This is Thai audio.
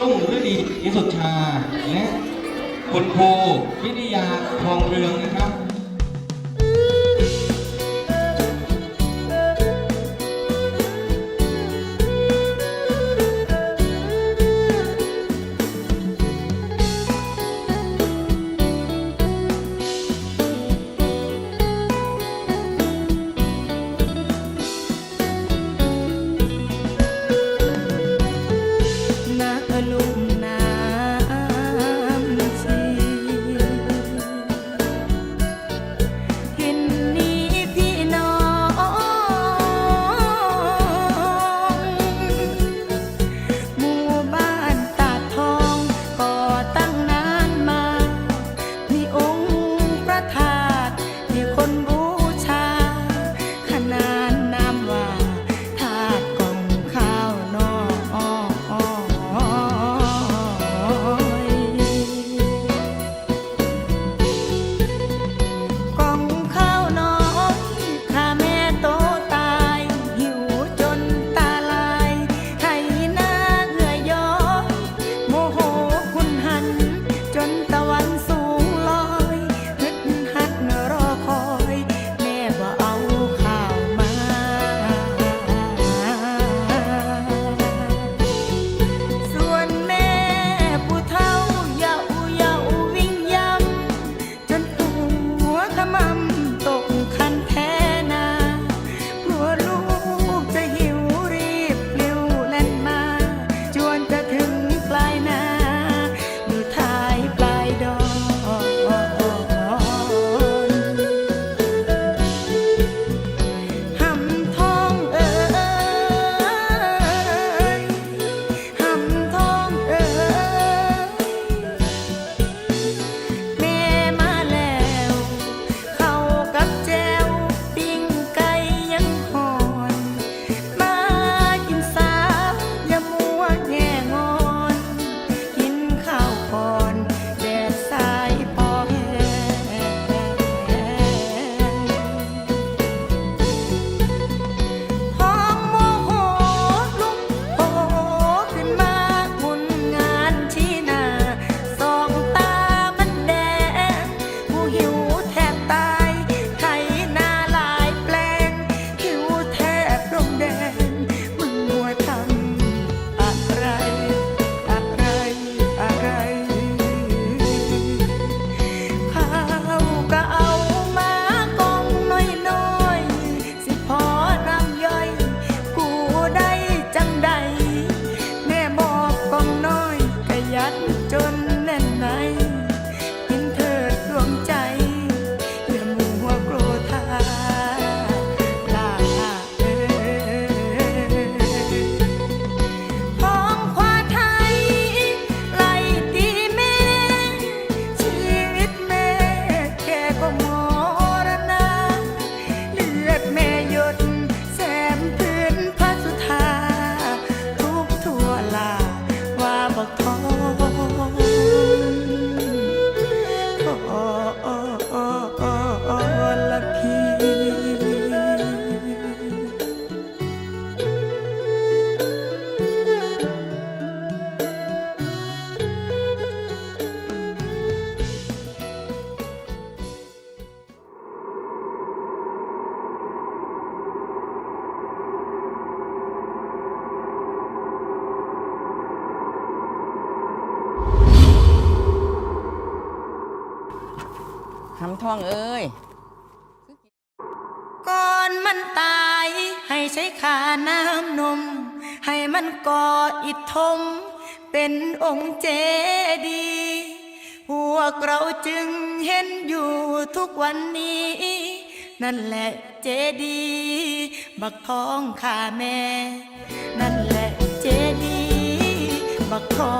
รุ่งฤดีอิสุชา และคุณครูวิทยาทองเรืองนะครับ ทำท่องเอ้ย ก่อนมันตาย ให้ใช้ขาน้ำนม ให้มันก่ออิทม เป็นองค์เจดี พวกเราจึงเห็นอยู่ทุกวันนี้ นั่นแหละเจดี บักทองข่าแม่ นั่นแหละเจดี บักทอง